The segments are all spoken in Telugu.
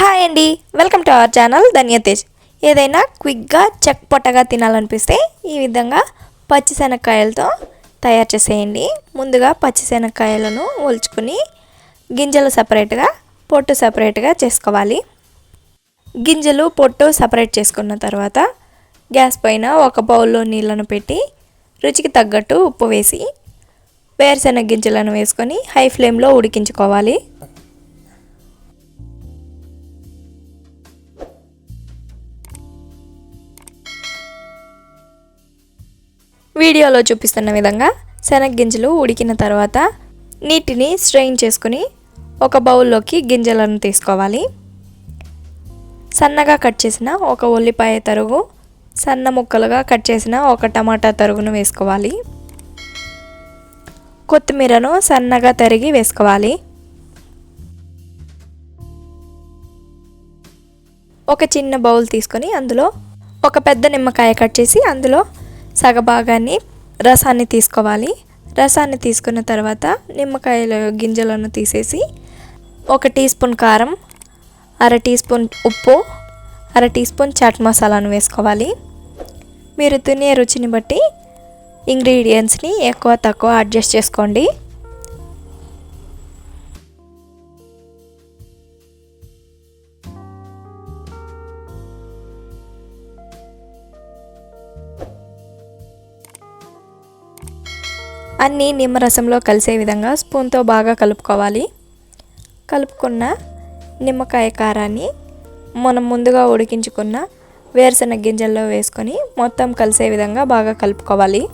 హాయ్ అండి. Welcome to our channel Dhanyatej ఏదైనా క్విక్గా చెక్ పొట్టగా తినాలనిపిస్తే ఈ విధంగా పచ్చిశనక్కాయలతో తయారు చేసేయండి. ముందుగా పచ్చిశనక్కాయలను ఒలుచుకుని గింజలు సపరేట్గా పొట్టు సపరేట్గా చేసుకోవాలి. గింజలు పొట్టు సపరేట్ చేసుకున్న తర్వాత గ్యాస్ పైన ఒక బౌల్లో నీళ్ళను పెట్టి రుచికి తగ్గట్టు ఉప్పు వేసి వేరుశెనగ గింజలను వేసుకొని హై ఫ్లేమ్లో ఉడికించుకోవాలి. వీడియోలో చూపిస్తున్న విధంగా శనగగింజలు ఉడికిన తర్వాత నీటిని స్ట్రెయిన్ చేసుకుని ఒక బౌల్లోకి గింజలను తీసుకోవాలి. సన్నగా కట్ చేసిన ఒక ఉల్లిపాయ తరుగు సన్న ముక్కలుగా కట్ చేసిన ఒక టమాటా తరుగును వేసుకోవాలి. కొత్తిమీరను సన్నగా తరిగి వేసుకోవాలి. ఒక చిన్న బౌల్ తీసుకొని అందులో ఒక పెద్ద నిమ్మకాయ కట్ చేసి అందులో సగభాగాన్ని రసాన్ని తీసుకోవాలి. రసాన్ని తీసుకున్న తర్వాత నిమ్మకాయల గింజలను తీసేసి ఒక టీ స్పూన్ కారం అర టీ స్పూన్ ఉప్పు అర టీ స్పూన్ చాట్ మసాలాను వేసుకోవాలి. మీరు తినే రుచిని బట్టి ఇంగ్రీడియంట్స్ని ఎక్కువ తక్కువ అడ్జస్ట్ చేసుకోండి. అన్నీ నిమ్మరసంలో కలిసే విధంగా స్పూన్తో బాగా కలుపుకోవాలి. కలుపుకున్న నిమ్మకాయ కారాన్ని మనం ముందుగా ఉడికించుకున్న వేరుశనగ గింజల్లో వేసుకొని మొత్తం కలిసే విధంగా బాగా కలుపుకోవాలి.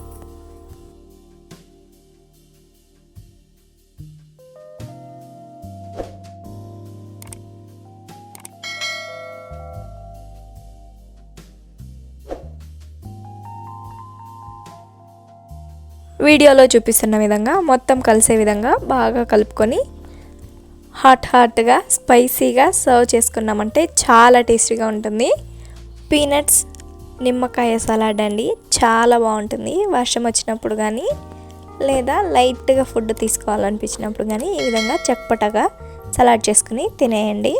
వీడియోలో చూపిస్తున్న విధంగా మొత్తం కలిసే విధంగా బాగా కలుపుకొని హాట్ హాట్గా స్పైసీగా సర్వ్ చేసుకున్నామంటే చాలా టేస్టీగా ఉంటుంది. పీనట్స్ నిమ్మకాయ సలాడ్ అండి చాలా బాగుంటుంది. వర్షం వచ్చినప్పుడు కానీ లేదా లైట్గా ఫుడ్ తీసుకోవాలనిపించినప్పుడు కానీ ఈ విధంగా చప్పటగా సలాడ్ చేసుకుని తినేయండి.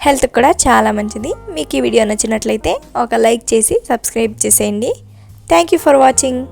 హెల్త్ కూడా చాలా మంచిది. మీకు ఈ వీడియో నచ్చినట్లయితే ఒక లైక్ చేసి సబ్స్క్రైబ్ చేసేయండి. Thank you for watching.